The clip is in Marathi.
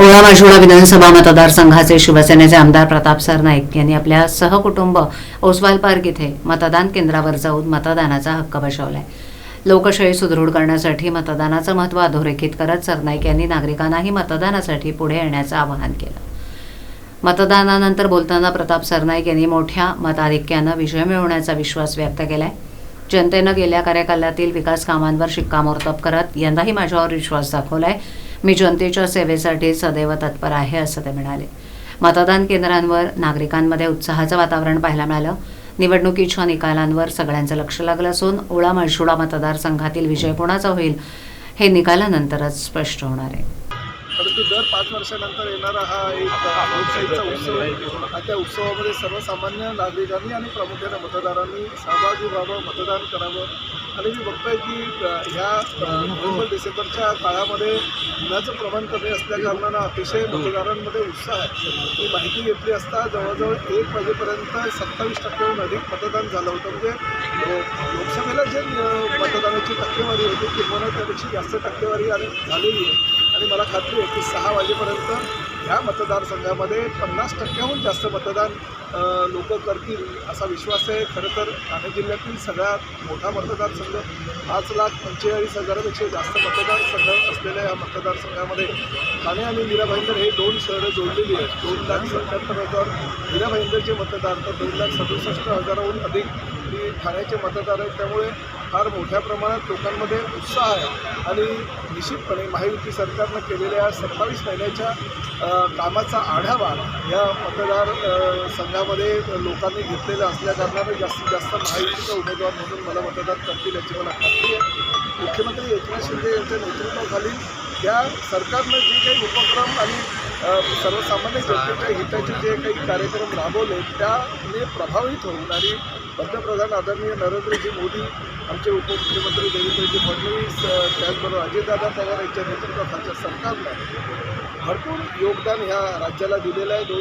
ओळा माशोळा विधानसभा मतदारसंघाचे शिवसेनेचे आमदार प्रताप सरनाईक यांनी आपल्या सहकुटुंब ओसवाल पार्क इथे मतदान केंद्रावर जाऊन मतदानाचा हक्क बजावलाय. लोकशाही सुदृढ करण्यासाठी मतदानाचं महत्त्व अधोरेखित करत सरनाईक यांनी नागरिकांनाही मतदानासाठी पुढे येण्याचं आवाहन केलं. मतदानानंतर बोलताना प्रताप सरनाईक यांनी मोठ्या मताधिक्यानं विजय मिळवण्याचा विश्वास व्यक्त केलाय. जनतेनं गेल्या कार्यकालातील विकास कामांवर शिक्कामोर्तब करत यंदाही माझ्यावर विश्वास दाखवलाय. मी जनतेच्या सेवेसाठी सदैव तत्पर आहे असं ते म्हणाले. मतदान केंद्रांवर नागरिकांमध्ये उत्साहाचं वातावरण पाहायला मिळालं. निवडणुकीच्या निकालांवर सगळ्यांचं लक्ष लागलं असून ओळा म्हळशुळा मतदारसंघातील विजय कोणाचा होईल हे निकालानंतरच स्पष्ट होणार आहे. परंतु दर पाच वर्षानंतर येणारा हा एक लोकशाहीचा उत्सव आहे. आणि त्या उत्सवामध्ये सर्वसामान्य नागरिकांनी आणि प्रामुख्याने मतदारांनी सहभागी व्हावं मतदान करावं. आणि मी बघतोय की ह्या नोव्हेंबर डिसेंबरच्या काळामध्ये उन्हाचं प्रमाण कमी असल्याकारणानं अतिशय मतदारांमध्ये उत्साह आहे. ही माहिती घेतली असता जवळजवळ एक वाजेपर्यंत सत्तावीस टक्क्याहून अधिक मतदान झालं होतं. म्हणजे लोकसभेला जे मतदानाची टक्केवारी होती किंवा त्यापेक्षा जास्त टक्केवारी आणि झालेली आहे आणि मला खात्री आहे की सहा वाजेपर्यंत ह्या मतदारसंघामध्ये पन्नास टक्क्याहून जास्त मतदान लोक करतील असा विश्वास आहे. खरं तर ठाणे जिल्ह्यातील सगळ्यात मोठा मतदारसंघ पाच लाख पंचेचाळीस हजारापेक्षा जास्त मतदारसंघ असलेल्या या मतदारसंघामध्ये ठाणे आणि मीरा भाईंदर हे दोन शहरं जोडलेली आहेत. दोन लाख सत्त्याहत्तर हजार मीरा भाईंदरचे मतदार तर दोन लाख सदुसष्ट हजाराहून अधिक ही ठाण्याचे मतदार आहेत. त्यामुळे फार मोठ्या प्रमाणात लोकांमध्ये उत्साह आहे. आणि निश्चितपणे महायुती सरकारनं केलेल्या सत्तावीस महिन्याच्या कामाचा आढावा या मतदार संघामध्ये लोकांनी घेतलेला असल्याकारणाने जास्तीत जास्त महायुतीचा उमेदवार म्हणून मला मतदान करतील याची मला खात्री आहे. मुख्यमंत्री एकनाथ शिंदे यांच्या नेतृत्वाखाली त्या सरकारनं जे काही उपक्रम आणि सर्वसामान्य जनतेच्या हिताचे जे काही कार्यक्रम राबवले त्याने प्रभावित होऊन आणि पंतप्रधान आदरणीय नरेंद्रजी मोदी आमचे उपमुख्यमंत्री देवेंद्रजी फडणवीस त्याचबरोबर अजितदादा पवार यांच्या नेतृत्वाखालच्या सरकारनं भरपूर योगदान ह्या राज्याला दिलेलं आहे. दोन